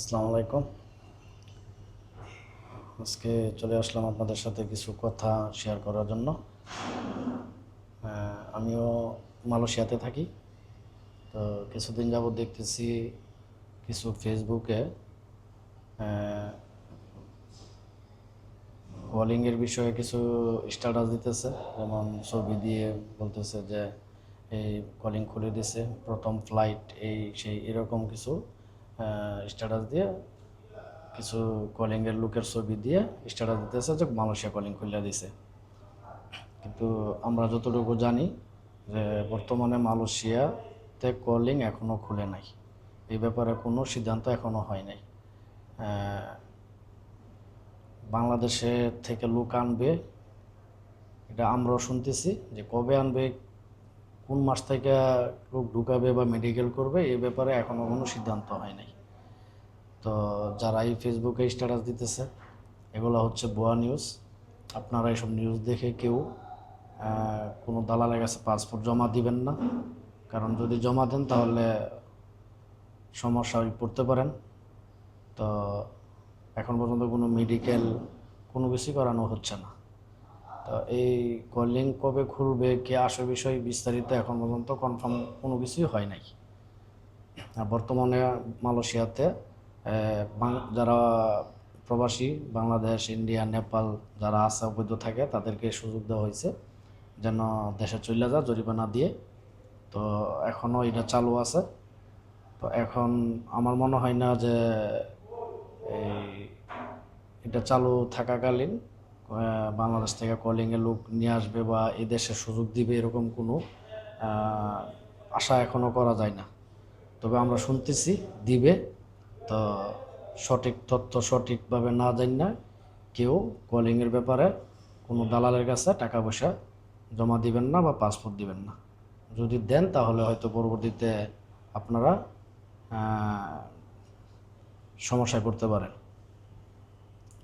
আসসালামু আলাইকুম। আজকে চলে আসলাম আপনাদের সাথে কিছু কথা শেয়ার করার জন্য। আমিও মালয়েশিয়াতে থাকি। তো কিছুদিন যাবত দেখতেছি কিছু ফেসবুকে কলিংয়ের বিষয়ে কিছু স্ট্যাটাস দিতেছে। যেমন ছবি দিয়ে বলতেছে যে, এই কলিং খুলে দিছে, প্রথম ফ্লাইট এই, সেই এরকম কিছু। স্ট্যাটাস দিয়ে কিছু কলিংয়ের লুকের ছবি দিয়ে স্ট্যাটাস দিতেছে যে মালয়েশিয়া কলিং খুলে দিছে। কিন্তু আমরা যতটুকু জানি যে বর্তমানে মালয়েশিয়াতে কলিং এখনও খুলে নাই। এই ব্যাপারে কোনো সিদ্ধান্ত এখনও হয় নাই। বাংলাদেশে থেকে লোক আনবে, এটা আমরাও শুনতেছি যে কবে আনবে কোন মাস থেকে লোক ঢুকাবে বা মেডিকেল করবে, এ ব্যাপারে এখনও কোনো সিদ্ধান্ত হয় নাই। তো যারা এই ফেসবুকে স্ট্যাটাস দিতেছে, এগুলো হচ্ছে বোয়া নিউজ আপনারা এসব নিউজ দেখে কেউ কোনো দালালের কাছে পাসপোর্ট জমা দিবেন না। কারণ যদি জমা দেন তাহলে সমস্যায় পড়তে পারেন। তো এখন পর্যন্ত কোনো মেডিকেল কোনো কিছুই করানো হচ্ছে না। তো এই কলিং কবে খুলবে কে আসে বিষয় বিস্তারিত এখন পর্যন্ত কনফার্ম কোনো কিছুই হয় নাই। বর্তমানে মালয়েশিয়াতে যারা প্রবাসী, বাংলাদেশ, ইন্ডিয়া, নেপাল যারা আছে, অবৈধ থাকে, তাদেরকে সুযোগ দেওয়া হয়েছে যেন দেশে চলে যা জরিমানা দিয়ে। তো এখনও এটা চালু আছে। তো এখন আমার মনে হয় না যে এই এটা চালু থাকাকালীন বাংলাদেশ থেকে কলিংয়ে লোক নিয়ে আসবে বা এদেশে সুযোগ দিবে এরকম কোনো আশা এখনও করা যায় না। তবে আমরা শুনতেছি, দিবে। তো সঠিক তথ্য সঠিকভাবে না জানি না, কেউ কলিংয়ের ব্যাপারে কোনো দালালের কাছে টাকা পয়সা জমা দিবেন না বা পাসপোর্ট দিবেন না। যদি দেন তাহলে হয়তো পরবর্তীতে আপনারা সমস্যায় পড়তে পারেন।